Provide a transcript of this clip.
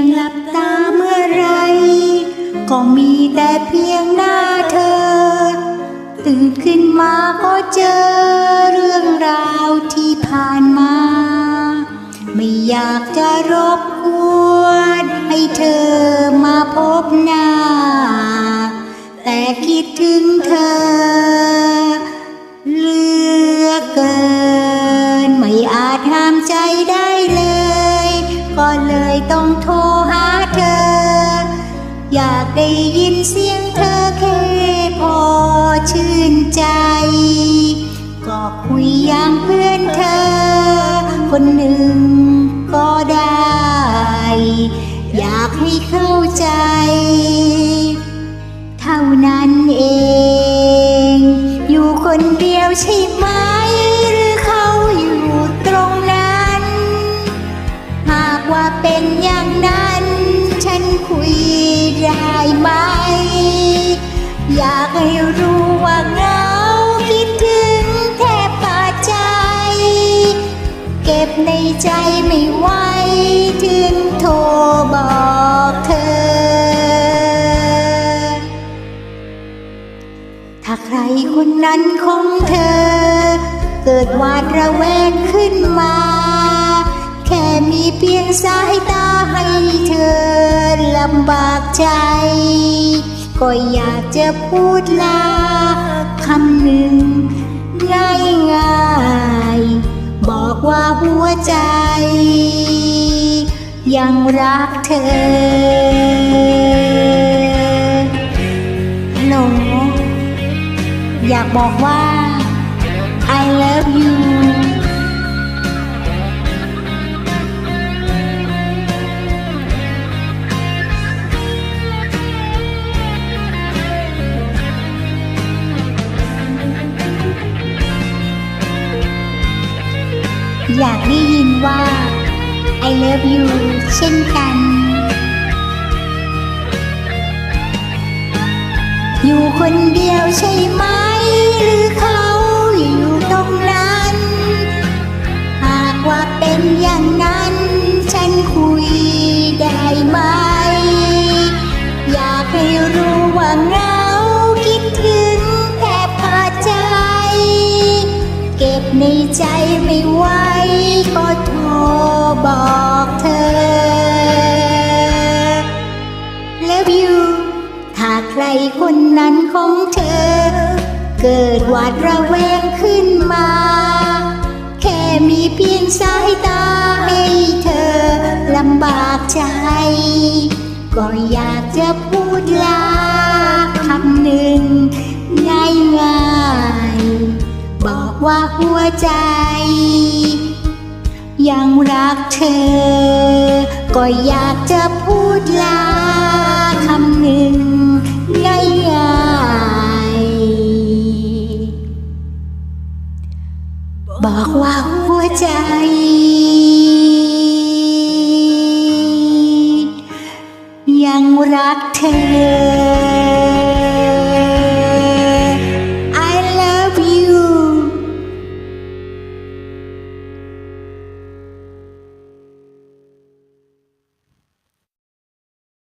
ยงหลับตาเมื่อไร ก็มีแต่เพียงหน้าเธอ ตื่นขึ้นมาก็เจอเรื่องราวที่ผ่านมา ไม่อยากจะรบ ได้ยินเสียงเธอแค่พอชื่นใจ ก็คุยอย่างเพื่อนเธอ คนหนึ่งก็ได้ อยากให้เข้าใจ เท่านั้นเอง อยู่คนเดียวใช่ไหม ได้ไหม อยากให้รู้ว่าเหงาคิดถึงแทบขาดใจ เก็บในใจไม่ไหวถึงโทรบอกเธอ ถ้าใครคนนั้นของเธอ เกิดวาดระแวงขึ้นมา แค่มีเพียงสายตาให้เธอำบากใจ ก็อยากจะพูดลาคำหนึ่งง่ายง่ายๆบอกว่าหัวใจ ยังรักเธอฮัลโหลอยากบอกว่า อยากได้ยินว่า I love you เช่นกัน อยู่คนเดียวใช่ไหมหรือเขา ในใจไม่ไหวก็โทรบอกเธอ Love you ถ้าใครคนนั้นของเธอ เกิดหวาดระแวงขึ้นมา แค่มีเพียงสายตาให้เธอลำบากใจ ก็อยากจะพูดลาคำหนึ่งง่ายง่ายๆบอก ว่าหัวใจ ยังรักเธอ ก็อยากจะพูดลาคำหนึ่งง่ายๆบอกว่าหัวใจยังรักเธอ